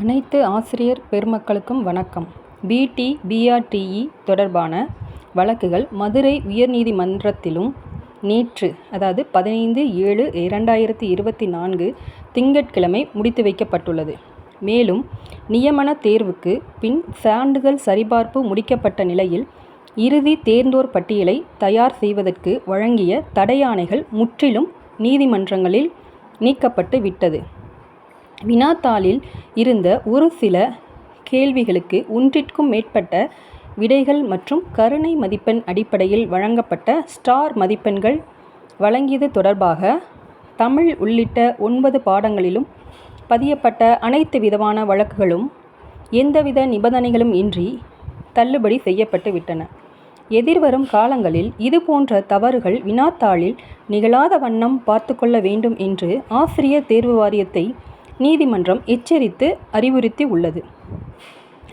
அனைத்து ஆசிரியர் பெருமக்களுக்கும் வணக்கம். பிடி பிஆர்டிஇ தொடர்பான வழக்குகள் மதுரை உயர்நீதிமன்றத்திலும் நேற்று அதாவது பதினைந்து ஏழு இரண்டாயிரத்தி இருபத்தி நான்கு திங்கட்கிழமை முடித்து வைக்கப்பட்டுள்ளது. மேலும் நியமன தேர்வுக்கு பின் சான்றிதழ் சரிபார்ப்பு முடிக்கப்பட்ட நிலையில் இறுதி தேர்ந்தோர் பட்டியலை தயார் செய்வதற்கு வழங்கிய தடையாணைகள் முற்றிலும் நீதிமன்றங்களில் நீக்கப்பட்டு விட்டது. வினாத்தாளில் இருந்த ஒரு சில கேள்விகளுக்கு ஒன்றிற்கும் மேற்பட்ட விடைகள் மற்றும் கருணை மதிப்பெண் அடிப்படையில் வழங்கப்பட்ட ஸ்டார் மதிப்பெண்கள் வழங்கியது தொடர்பாக தமிழ் உள்ளிட்ட ஒன்பது பாடங்களிலும் பதியப்பட்ட அனைத்து விதமான வழக்குகளும் எந்தவித நிபந்தனைகளும் இன்றி தள்ளுபடி செய்யப்பட்டு விட்டன. எதிர்வரும் காலங்களில் இதுபோன்ற தவறுகள் வினாத்தாளில் நிகழாத வண்ணம் பார்த்து கொள்ள வேண்டும் என்று ஆசிரியர் தேர்வு வாரியத்தை நீதிமன்றம் எச்சரித்து அறிவுறுத்தி உள்ளது.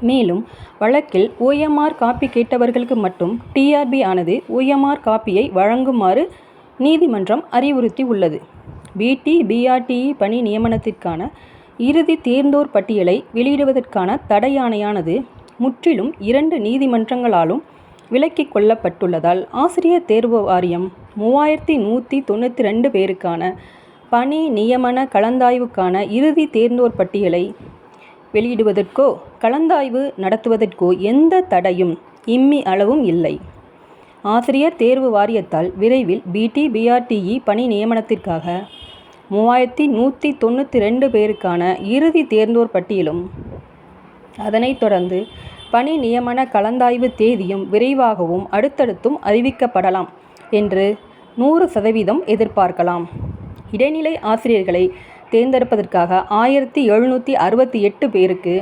மேலும் வழக்கில் ஓஎம்ஆர் காப்பி கேட்டவர்களுக்கு மட்டும் டிஆர்பி ஆனது ஓஎம்ஆர் காப்பியை வழங்குமாறு நீதிமன்றம் அறிவுறுத்தி உள்ளது. பிடி பிஆர்டிஇ பணி நியமனத்திற்கான இறுதி தேர்ந்தோர் பட்டியலை வெளியிடுவதற்கான தடையாணையானது முற்றிலும் இரண்டு நீதிமன்றங்களாலும் விலக்கிக் கொள்ளப்பட்டுள்ளதால் ஆசிரியர் தேர்வு வாரியம் மூவாயிரத்தி நூற்றி தொண்ணூற்றி ரெண்டு பேருக்கான பணி நியமன கலந்தாய்வுக்கான இறுதி தேர்ந்தோர் பட்டியலை வெளியிடுவதற்கோ கலந்தாய்வு நடத்துவதற்கோ எந்த தடையும் இம்மி அளவும் இல்லை. ஆசிரியர் தேர்வு வாரியத்தால் விரைவில் பிடி பிஆர்டிஇ பணி நியமனத்திற்காக மூவாயிரத்தி நூற்றி தொண்ணூற்றி ரெண்டு பேருக்கான இறுதி தேர்ந்தோர் பட்டியலும் அதனைத் தொடர்ந்து பணி நியமன கலந்தாய்வு தேதியும் விரைவாகவும் அடுத்தடுத்தும் அறிவிக்கப்படலாம் என்று நூறு சதவீதம் எதிர்பார்க்கலாம். இடைநிலை ஆசிரியர்களை தேர்ந்தெடுப்பதற்காக ஆயிரத்தி எழுநூற்றி அறுபத்தி எட்டு பேருக்கு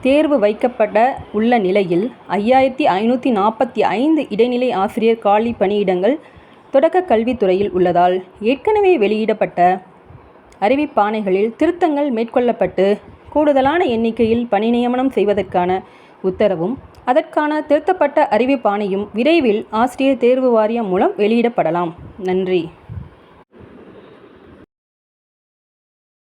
தேர்வு வைக்கப்பட உள்ள நிலையில் ஐயாயிரத்தி ஐநூற்றி நாற்பத்தி ஐந்து இடைநிலை ஆசிரியர் காலி பணியிடங்கள் தொடக்க கல்வித்துறையில் உள்ளதால் ஏற்கனவே வெளியிடப்பட்ட அறிவிப்பாணைகளில் திருத்தங்கள் மேற்கொள்ளப்பட்டு கூடுதலான எண்ணிக்கையில் பணி நியமனம் செய்வதற்கான உத்தரவும் அதற்கான திருத்தப்பட்ட அறிவிப்பாணையும் விரைவில் ஆசிரியர் தேர்வு வாரியம் மூலம் வெளியிடப்படலாம். நன்றி.